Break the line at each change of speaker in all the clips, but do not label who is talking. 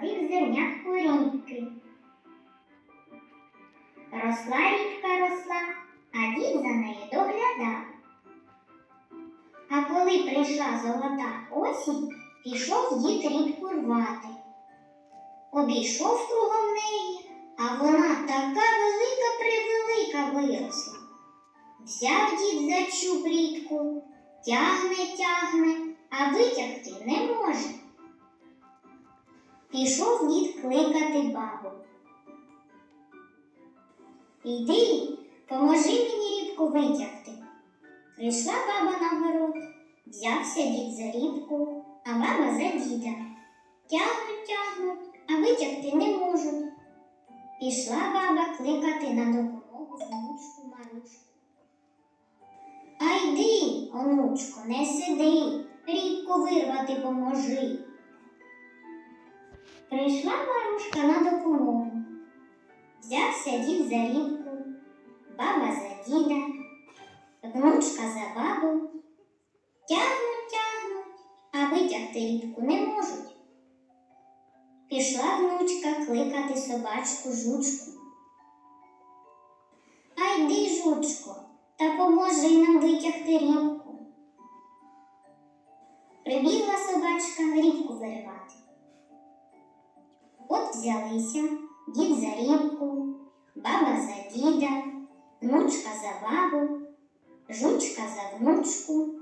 посадив зернятку рібки. Росла рібка росла, а дід за нею доглядав. А коли прийшла золота осінь, пішов дід рібку рвати. Обійшов кругом неї, а вона така велика превелика виросла. Взяв дід за чуб рідку, тягне, тягне, а витягти не може. Пішов дід кликати бабу. Іди, поможи мені рібку витягти. Прийшла баба на город, взявся дід за рібку, а баба за діда. Тягнуть, тягнуть, а витягти не можуть. Пішла баба кликати на допомогу внучку Марушку. А йди, онучко, не сиди, рібку вирвати поможи. Прийшла Марушка на допомогу. Взявся дід за рібку, баба за діда, внучка за бабу. Тягнуть, тягнуть, а витягти рібку не можуть. Пішла внучка кликати собачку жучку. А йди, жучко, та поможи нам витягти рібку. Прибігла собачка рібку. От взялися дід за рібку, баба за діда, внучка за бабу, жучка за внучку.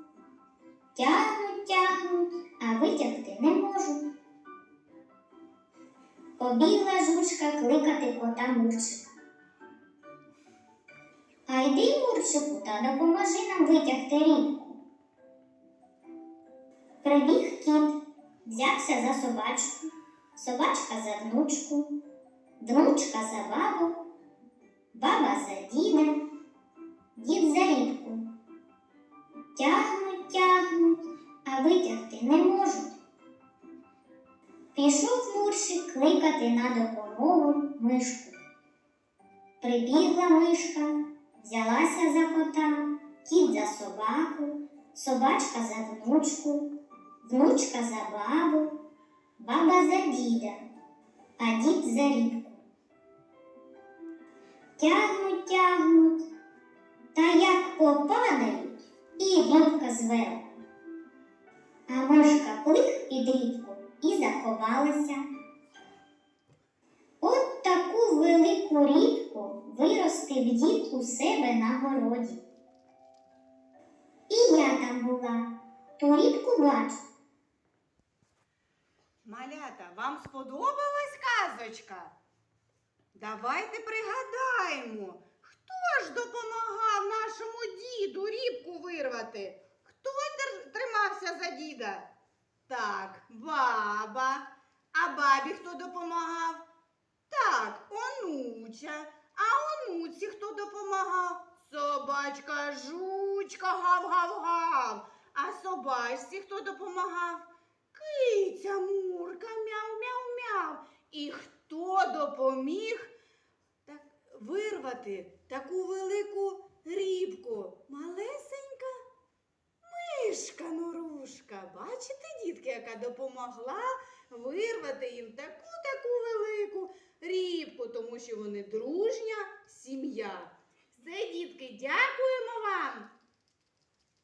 Тягнуть, тягнуть, а витягти не можуть. Побігла жучка кликати кота Мурчика. А йди, Мурчику, та допоможи нам витягти рібку. Прибіг кіт, взявся за собачку, собачка за внучку, внучка за бабу, баба за діда, дід за рібку. Тягнуть, тягнуть, а витягти не можуть. Пішов Муршик кликати на допомогу мишку. Прибігла мишка, взялася за кота, кіт за собаку, собачка за внучку, внучка за бабу, баба за діда, а дід за рібку. Тягнуть, тягнуть, та як попадають, і рібка зверху. А мишка плих під рібку і заховалася. От таку велику рібку виростив дід у себе на городі. І я там була, ту рібку бачу.
Малята, вам сподобалась казочка? Давайте пригадаємо, хто ж допомагав нашому діду рібку вирвати? Хто тримався за діда? Так, баба. А бабі хто допомагав? Так, онуча. А онуці хто допомагав? Собачка жучка гав-гав-гав. А собачці хто допомагав? Киця Мурка, мяу-мяу-мяу. І хто допоміг так, вирвати таку велику рібку? Малесенька мишка Норушка. Бачите, дітки, яка допомогла вирвати їм таку-таку велику рібку, тому що вони дружня сім'я. Все, дітки, дякуємо вам